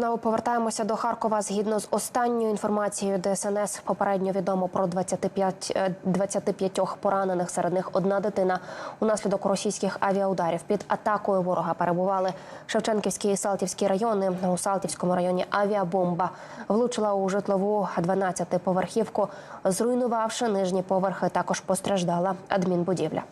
знову повертаємося до Харкова. Згідно з останньою інформацією ДСНС, попередньо відомо про 25, е, 25 поранених. Серед них одна дитина. Унаслідок російських авіаударів під атакою ворога перебували Шевченківський і Салтівський райони. У Салтівському районі авіабомба влучила у житлову 12-поверхівку, зруйнувавши нижні поверхи. Також постраждала адмінбудівля.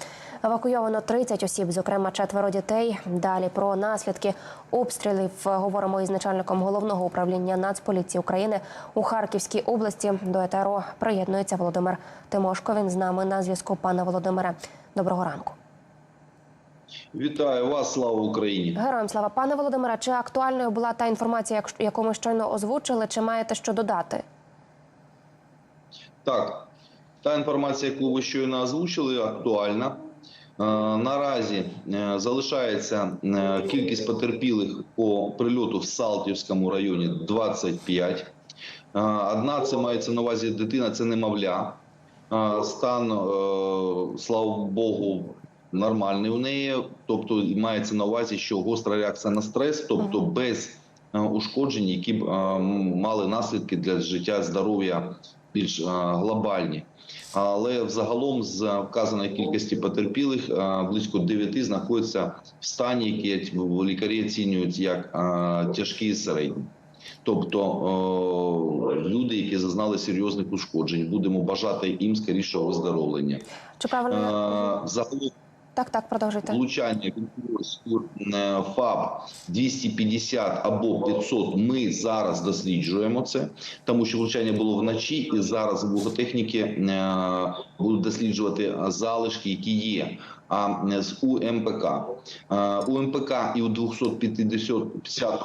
Евакуйовано 30 осіб, зокрема четверо дітей. Далі про наслідки обстрілів говоримо із начальником головного управління Нацполіції України у Харківській області. До ЕТРО приєднується Володимир Тимошко. Він з нами на зв'язку. Пане Володимире, доброго ранку. Вітаю вас, слава Україні. Героям слава пане Володимире. Чи актуальною була та інформація, як- яку ми щойно озвучили? Чи маєте що додати? Так, та інформація, яку ви щойно озвучили, актуальна. Е, Наразі е, залишається е, кількість потерпілих по прильоту в Салтівському районі 25. Е, Одна це мається на увазі дитина, це немовля. Стан, слава Богу, нормальний у неї. Тобто мається на увазі, що гостра реакція на стрес, тобто без ушкоджень, які б мали наслідки для життя, здоров'я більш глобальні. Але взагалом з вказаної кількості потерпілих близько 9 знаходяться в стані, які лікарі оцінюють як тяжкі і середні. Тобто люди, які зазнали серйозних ушкоджень, будемо бажати їм скорішого виздоровлення. Чи правильно Загалом так, так, продовжуйте. влучання е, ФАБ 250 або 500. Ми зараз досліджуємо це, тому що влучання було вночі, і зараз вуготехніки е, будуть досліджувати залишки, які є. А е, з УМПК Е, МПК і у 250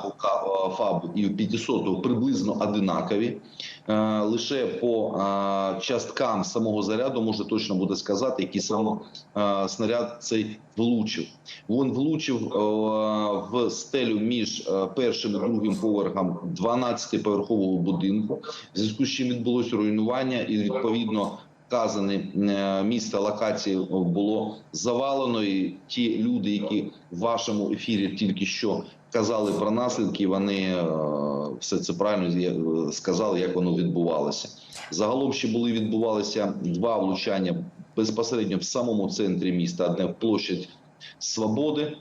ФАБу і у 500 приблизно одинакові. Е, Лише по е, часткам самого заряду можна точно буде сказати, який саме е, снаряд цей влучив. Він влучив е, в стелю між е, першим і другим поверхом 12-поверхового будинку, в зв'язку з чим відбулося руйнування, і відповідно вказане місце локації було завалено. І ті люди, які в вашому ефірі тільки що казали про наслідки, вони е, все це правильно сказали, як воно відбувалося. Загалом ще були відбувалися два влучання безпосередньо в самому центрі міста. Одне в площадь Свободи е,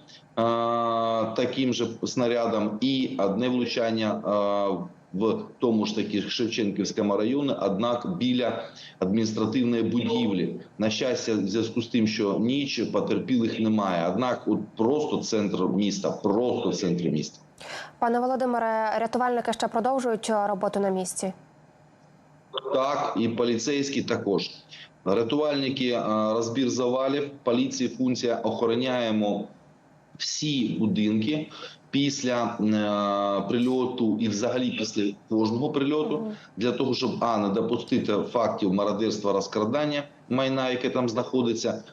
таким же снарядом, і одне влучання е, в тому ж таки Шевченківському районі, однак біля адміністративної будівлі. На щастя, в зв'язку з тим, що ніч потерпілих немає. Однак, от просто центр міста, просто в центрі міста. Пане Володимире, рятувальники ще продовжують роботу на місці. Так, і поліцейські також. Рятувальники, розбір завалів, поліції функція охороняємо всі будинки після е, прильоту і взагалі після кожного прильоту для того, щоб а не допустити фактів мародерства розкрадання майна, яке там знаходиться.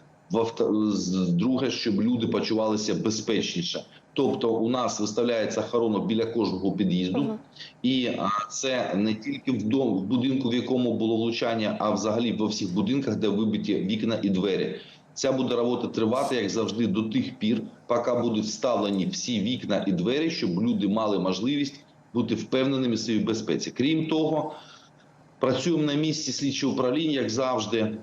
З- Друге, щоб люди почувалися безпечніше. Тобто, у нас виставляється охорона біля кожного під'їзду, Мгм. і а, це не тільки в дом, в будинку, в якому було влучання, а взагалі во всіх будинках, де вибиті вікна і двері. Ця буде робота тривати, як завжди, до тих пір, поки будуть вставлені всі вікна і двері, щоб люди мали можливість бути впевненими в своїй безпеці. Крім того, працюємо на місці слідчого управління, як завжди, е,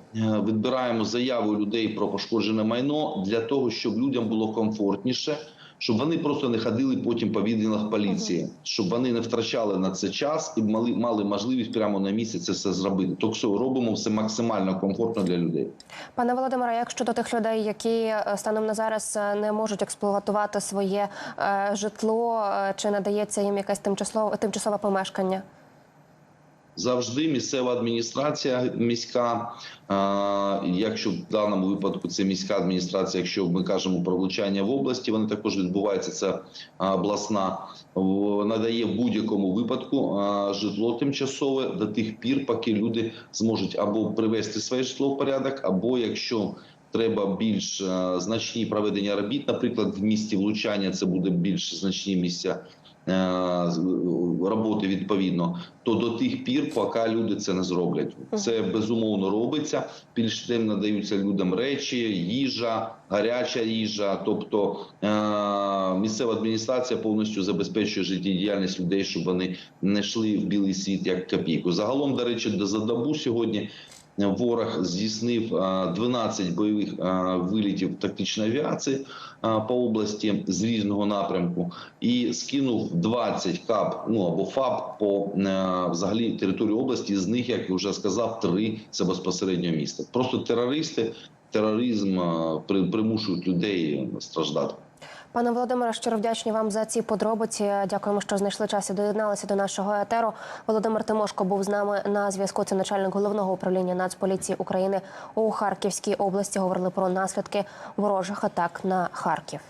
відбираємо заяви людей про пошкоджене майно для того, щоб людям було комфортніше, щоб вони просто не ходили потім по відділах поліції, щоб вони не втрачали на це час і мали, мали можливість прямо на місці це все зробити. Так все робимо все максимально комфортно для людей. Пане Володимире, як щодо тих людей, які е, станом на зараз е, не можуть експлуатувати своє е, житло, чи надається їм якесь тимчасове тимчасове помешкання? Завжди місцева адміністрація міська. Якщо в даному випадку це міська адміністрація, якщо ми кажемо про влучання в області, вони також відбуваються. Це обласна надає в будь-якому випадку житло тимчасове до тих пір, поки люди зможуть або привести своє житло в порядок, або якщо треба більш значні проведення робіт, наприклад, в місті влучання це буде більш значні місця роботи відповідно, то до тих пір, поки люди це не зроблять. Це безумовно робиться. Більш тим надаються людям речі, їжа, гаряча їжа. Тобто е- місцева адміністрація повністю забезпечує життєдіяльність людей, щоб вони не йшли в білий світ як копійку. Загалом, до речі, до- за добу сьогодні. Ворог здійснив е, 12 бойових вилітів тактичної авіації по області з різного напрямку і скинув 20 кап, ну або ФАБ по взагалі території області. З них, як я вже сказав, три це безпосередньо місто. Просто терористи, тероризм при- примушують людей страждати. Пане Володимире, щиро вдячні вам за ці подробиці. Дякуємо, що знайшли час і доєдналися до нашого етеру. Володимир Тимошко був з нами на зв'язку. Це начальник головного управління Нацполіції України у Харківській області. Говорили про наслідки ворожих атак на Харків.